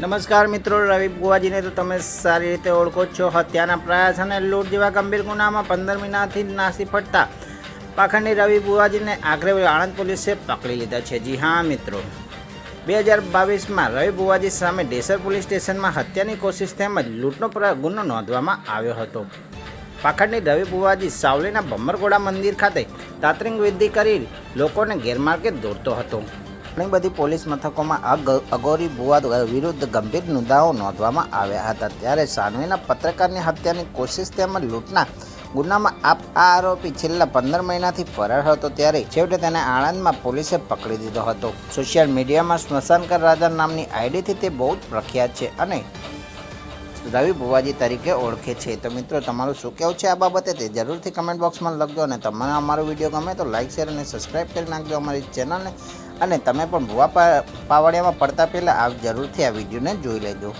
નમસ્કાર મિત્રો, રવિ બુવાજીને તો તમે સારી રીતે ઓળખો છો. હત્યાના પ્રયાસ અને લૂંટ જેવા ગંભીર ગુનામાં પંદર મહિનાથી નાસી પડતા પાખંડી રવિ બુવાજીને આખરે આણંદ પોલીસે પકડી લીધા છે. જી હા, મિત્રો. બે હજાર બાવીસમાં રવિ બુવાજી સામે ડેસર પોલીસ સ્ટેશનમાં હત્યાની કોશિશ તેમજ લૂંટનો ગુનો નોંધવામાં આવ્યો હતો. પાખંડની રવિ બુવાજી સાવલીના ભમ્મરગોડા મંદિર ખાતે તાત્રિંગ વિધિ કરી લોકોને ગેરમાર્ગે દોરતો હતો. ઘણી બધી પોલીસ મથકોમાં આ અગોરી બુવા વિરુદ્ધ ગંભીર મુદ્દાઓ નોંધવામાં આવ્યા હતા. ત્યારે સાનવીના પત્રકારની હત્યાની કોશિશ તેમજ લૂંટના ગુનામાં આપ, આ આરોપી છેલ્લા પંદર મહિનાથી ફરાર હતો ત્યારે છેવટે તેને આણંદમાં પોલીસે પકડી દીધો હતો. સોશિયલ મીડિયામાં સ્મશાનકર રાજા નામની આઈડીથી તે બહુ જ પ્રખ્યાત છે અને રવિ ભુવાજી તરીકે ઓળખે છે. તો મિત્રો, તમારું શું કહેવું છે આ બાબતે તે જરૂરથી કમેન્ટ બોક્સમાં લખજો અને તમને અમારો વીડિયો ગમે તો લાઇક શેર અને સબસ્ક્રાઈબ કરી નાખજો અમારી ચેનલને. અને તમે પણ ભુવા પાવડિયામાં પડતા પહેલાં આ જરૂરથી આ વિડીયોને જોઈ લેજો.